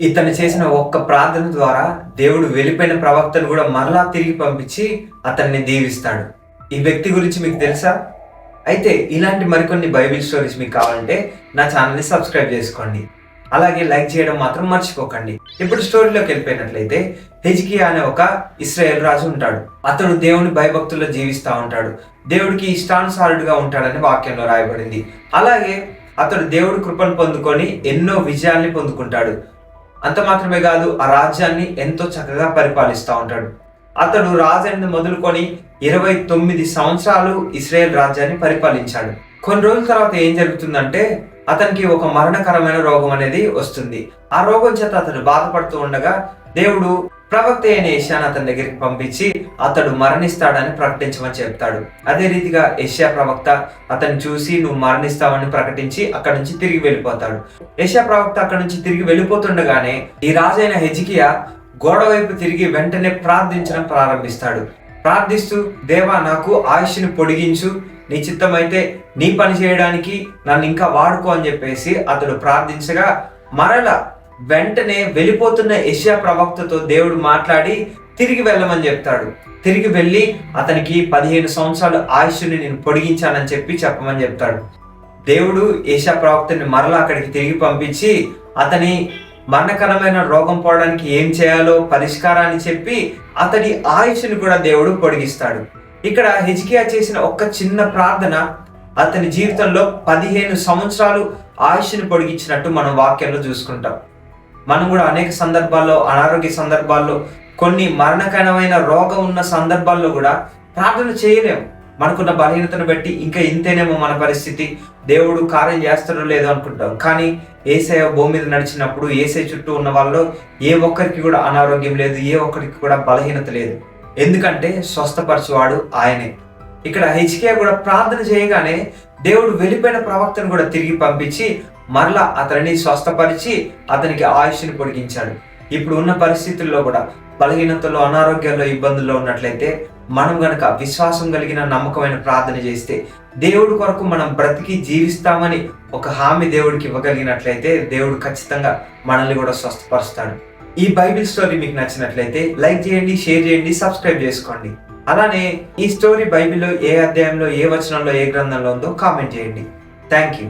ఇతను చేసిన ఒక్క ప్రార్థన ద్వారా దేవుడు వెళ్ళిపోయిన ప్రవక్తను కూడా మరలా తిరిగి పంపించి అతన్ని దీవిస్తాడు. ఈ వ్యక్తి గురించి మీకు తెలుసా? అయితే ఇలాంటి మరికొన్ని బైబిల్ స్టోరీస్ మీకు కావాలంటే నా ఛానల్ని సబ్స్క్రైబ్ చేసుకోండి. అలాగే లైక్ చేయడం మాత్రం మర్చిపోకండి. ఇప్పుడు స్టోరీలోకి వెళ్ళిపోయినట్లయితే హెజ్కియా అనే ఒక ఇస్రాయేల్ రాజు ఉంటాడు. అతడు దేవుని భయభక్తుల్లో జీవిస్తూ ఉంటాడు. దేవుడికి ఇష్టానుసారుడుగా ఉంటాడని వాక్యంలో రాయబడింది. అలాగే అతడు దేవుడి కృపను పొందుకొని ఎన్నో విజయాల్ని పొందుకుంటాడు. అంత మాత్రమే కాదు ఆ రాజ్యాన్ని ఎంతో చక్కగా పరిపాలిస్తూ ఉంటాడు. అతడు రాజైన మొదలుకొని ఇరవై తొమ్మిది సంవత్సరాలు ఇస్రాయేల్ రాజ్యాన్ని పరిపాలించాడు. కొన్ని రోజుల తర్వాత ఏం జరుగుతుందంటే అతనికి ఒక మరణకరమైన రోగం అనేది వస్తుంది. ఆ రోగం చేత అతడు బాధపడుతూ ఉండగా దేవుడు ప్రవక్త అయిన ఏషియాను అతని దగ్గరికి పంపించి అతడు మరణిస్తాడని ప్రకటించమని చెప్తాడు. అదే రీతిగా ఏషియా ప్రవక్త అతను చూసి నువ్వు మరణిస్తావని ప్రకటించి అక్కడి నుంచి తిరిగి వెళ్ళిపోతాడు. ఏషియా ప్రవక్త అక్కడి నుంచి తిరిగి వెళ్ళిపోతుండగానే ఈ రాజైన హెజికియా గోడ వైపు తిరిగి వెంటనే ప్రార్థించడం ప్రారంభిస్తాడు. ప్రార్థిస్తూ దేవా నాకు ఆయుష్ని పొడిగించు నీ చిత్తమైతే నీ పని చేయడానికి నన్ను ఇంకా వాడుకో అని చెప్పేసి అతడు ప్రార్థించగా మరల వెంటనే వెళ్ళిపోతున్న ఏషియా ప్రవక్తతో దేవుడు మాట్లాడి తిరిగి వెళ్ళమని చెప్తాడు. తిరిగి వెళ్ళి అతనికి పదిహేను సంవత్సరాలు ఆయుష్ని నేను పొడిగించానని చెప్పి చెప్పమని చెప్తాడు. దేవుడు ఏషా ప్రవక్తని మరలా అక్కడికి తిరిగి పంపించి అతని మరణకరమైన రోగం పోవడానికి ఏం చేయాలో పరిష్కారాన్ని చెప్పి అతడి ఆయుష్ని కూడా దేవుడు పొడిగిస్తాడు. ఇక్కడ హిజ్కియా చేసిన ఒక్క చిన్న ప్రార్థన అతని జీవితంలో పదిహేను సంవత్సరాలు ఆయుష్ని పొడిగించినట్టు మనం వాక్యంలో చూసుకుంటాం. మనం కూడా అనేక సందర్భాల్లో అనారోగ్య సందర్భాల్లో కొన్ని మరణకరమైన రోగం ఉన్న సందర్భాల్లో కూడా ప్రార్థన చేయలేము మనకున్న బలహీనతను బట్టి ఇంకా ఇంతేనేమో మన పరిస్థితి. దేవుడు కార్యం చేస్తాడో లేదో అనుకుంటాం. కానీ ఏసై భూమి మీద నడిచినప్పుడు ఏసై చుట్టూ ఉన్న వాళ్ళు ఏ ఒక్కరికి కూడా అనారోగ్యం లేదు ఏ ఒక్కరికి కూడా బలహీనత లేదు. ఎందుకంటే స్వస్థపరచువాడు ఆయనే. ఇక్కడ హెచ్కే కూడా ప్రార్థన చేయగానే దేవుడు వెళ్ళిపోయిన ప్రవక్తను కూడా తిరిగి పంపించి మరలా అతనిని స్వస్థపరిచి అతనికి ఆయుష్ని పొడిగించాడు. ఇప్పుడు ఉన్న పరిస్థితుల్లో కూడా బలహీనతలో అనారోగ్యాల్లో ఇబ్బందుల్లో ఉన్నట్లయితే మనం గనక విశ్వాసం కలిగిన నమ్మకమైన ప్రార్థన చేస్తే దేవుడి కొరకు మనం బ్రతికి జీవిస్తామని ఒక హామీ దేవుడికి ఇవ్వగలిగినట్లయితే దేవుడు ఖచ్చితంగా మనల్ని కూడా స్వస్థపరుస్తాడు. ఈ బైబిల్ స్టోరీ మీకు నచ్చినట్లయితే లైక్ చేయండి షేర్ చేయండి సబ్స్క్రైబ్ చేసుకోండి. అలానే ఈ స్టోరీ బైబిల్లో ఏ అధ్యాయంలో ఏ వచనంలో ఏ గ్రంథంలో ఉందో కామెంట్ చేయండి. Thank you.